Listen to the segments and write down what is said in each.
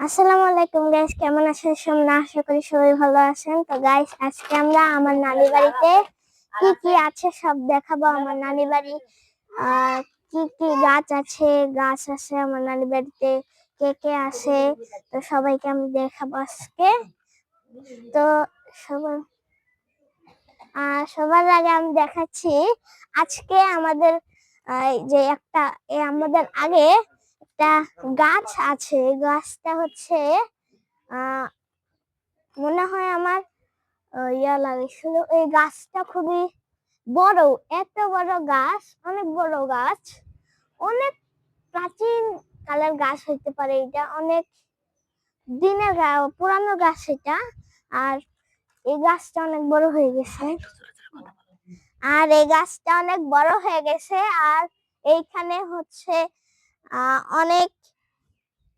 আসসালামু আলাইকুম গাইস কেমন আছেন? সব না আশা করি সবাই ভালো আছেন। তো গাইস আজকে আমরা আমার নানি বাড়িতে কি কি আছে সব দেখাবো। আমার নানি বাড়ি কি কি গাছ আছে? গাছ আছে আমার নানি বাড়িতে, কে কে আছে? তো সবাইকে আমি দেখাবো আজকে। তো সবাই আহ সবার আগে আমি দেখাচ্ছি, আজকে আমাদের যে একটা আমাদের আগে একটা গাছ আছে গাছটা হচ্ছে মনে হয় আমার ইয়া লাগেছিল। এই গাছটা খুবই বড়, এত বড় গাছ, অনেক বড় গাছ। অনেক প্রাচীন কালের গাছ হইতে পারে এটা, অনেক দিনের পুরানো গাছ এটা। আর এই গাছটা অনেক বড় হয়ে গেছে। আর এই গাছটা অনেক বড় হয়ে গেছে, আর এইখানে হচ্ছে অনেক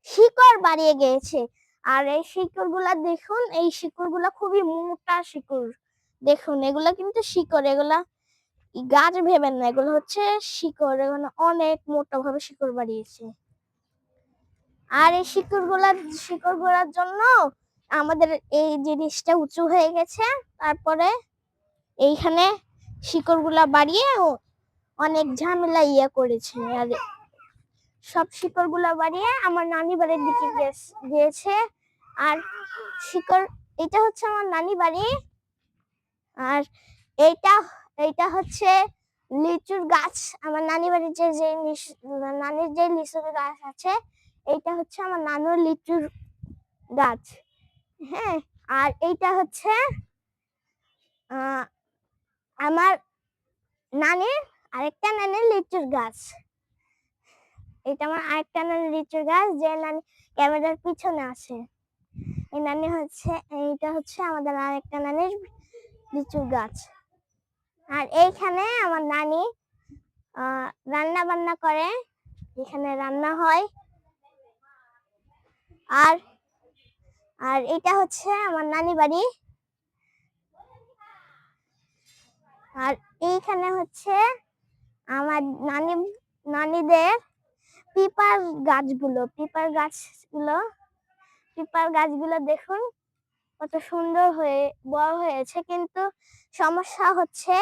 শিকড় বাড়িয়ে গিয়েছে। আর এই শিকড়গুলা দেখুন, এই শিকড়গুলা খুবই মোটা শিকড়। দেখুন, এগুলা কিন্তু শিকড়, এগুলা গাছ ভেবেন না, এগুলো হচ্ছে শিকড়, এগুলো অনেক মোটা ভাবে শিকড় বাড়িয়েছে। আর এই শিকড়গুলা শিকড়গুলার জন্য আমাদের এই জিনিসটা উঁচু হয়ে গেছে। তারপরে এইখানে শিকড়গুলা বাড়িয়ে অনেক ঝামেলা ইয়ে করেছে। আর সব শিকড়গুলা বাড়িয়ে আমার নানি বাড়ির দিকে গিয়েছে। আর শিকড়, এটা হচ্ছে আমার নানি বাড়ি। আর এইটা এইটা হচ্ছে লিচুর গাছ। আমার নানি বাড়ির যে যে নানির যে লিচুর গাছ আছে, এইটা হচ্ছে আমার নানুর লিচুর গাছ। হ্যাঁ আর এইটা হচ্ছে আমার নানির আরেকটা নানির লিচুর গাছ। এটা আমার আরেকটা নানি লিচুর গাছ, যে নানি ক্যামেরার পিছনে আছে। এই নানি হচ্ছে, এইটা হচ্ছে আমাদের আরেকটা নানির লিচুর গাছ। আর এইখানে আমার নানি রান্না বান্না করে, এখানে রান্না হয়। আর আর এটা হচ্ছে আমার নানি বাড়ি। আর এইখানে হচ্ছে আমার নানি, নানিদের পিপার গাছগুলো পিপার গাছগুলো পিপার গাছগুলো দেখুন, কত সুন্দর হয়ে, বড় হয়েছে। কিন্তু সমস্যা হচ্ছে,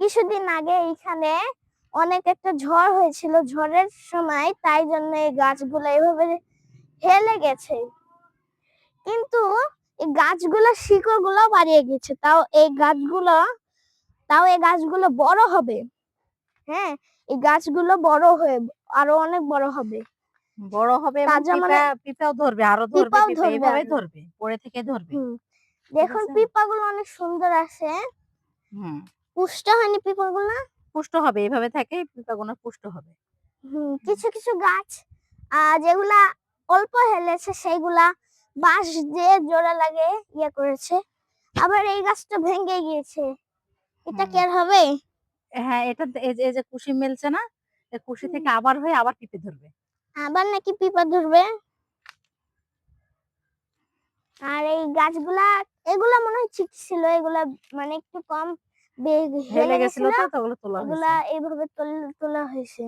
কিছুদিন আগে এইখানে অনেক একটা ঝড় হয়েছিল ঝড়ের সময়, তাই জন্য এই গাছগুলো এভাবে হেলে গেছে। কিন্তু এই গাছগুলো শিকড়গুলো বাড়িয়ে গেছে। তাও এই গাছগুলো, তাও এই গাছগুলো বড় হবে। হ্যাঁ এই গাছগুলো বড় হয়ে আরও অনেক বড় হবে। বড় হবে মানে- পিঁপড়াও ধরবে আরও ধরবে ধরবে পড়ে থেকে ধরবে। দেখুন? পিপাগুলো অনেক সুন্দর আছে হুম। পুষ্ট হয়নি পিপাগুলো? পুষ্ট হবে এভাবে থাকে পিঁপড়াগুলো পুষ্ট হবে। হুম কিছু কিছু গাছ যেগুলা অল্প হেলেছে সেইগুলা বাঁশ দিয়ে জোড়া লাগে ইয়ে করেছে। আবার এই গাছটা ভেঙে গিয়েছে। এটা কি আর হবে? হ্যাঁ এটা এই যে কুশি মেলছে না? কুশি থেকে আবার হয়ে আবার পিঁপড়ে ধরবে। আবার নাকি পিপা ধরবে? আর এই গাছগুলা এগুলা মনে হয় ঠিক ছিল এগুলা মানে একটু কম হেলে গেছিল তো তো ওগুলো তোলা হয়েছে। এগুলা এইভাবে তোলা হয়েছে।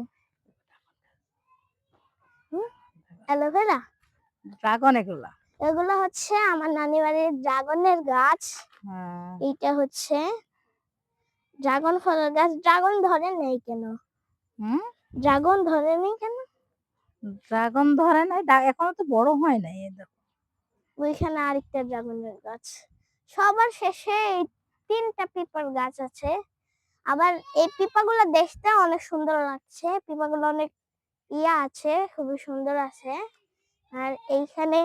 অ্যালোভেরা? ড্রাগন এগুলা। এগুলো হচ্ছে আমার নানি বাড়ির ড্রাগনের গাছ। হ্যাঁ। এইটা হচ্ছে ড্রাগন ফলের গাছ। ড্রাগন ধরে নেই কেন? হুম? ড্রাগন ধরে নেই কেন? ড্রাগন ধরে নাই ডা- এখনও তো বড় হয় নাই এই দেখো। ওইখানে আরেকটা ড্রাগনের গাছ। সবার শেষে এই তিনটা পিপার গাছ আছে। আবার এই পিপাগুলো দেখতে অনেক সুন্দর লাগছে। পিপাগুলো অনেক ইয়া আছে খুবই সুন্দর আছে। আর এইখানে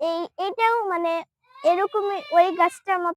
এই এটাও মানে এরকমই ওই গাছটার মতো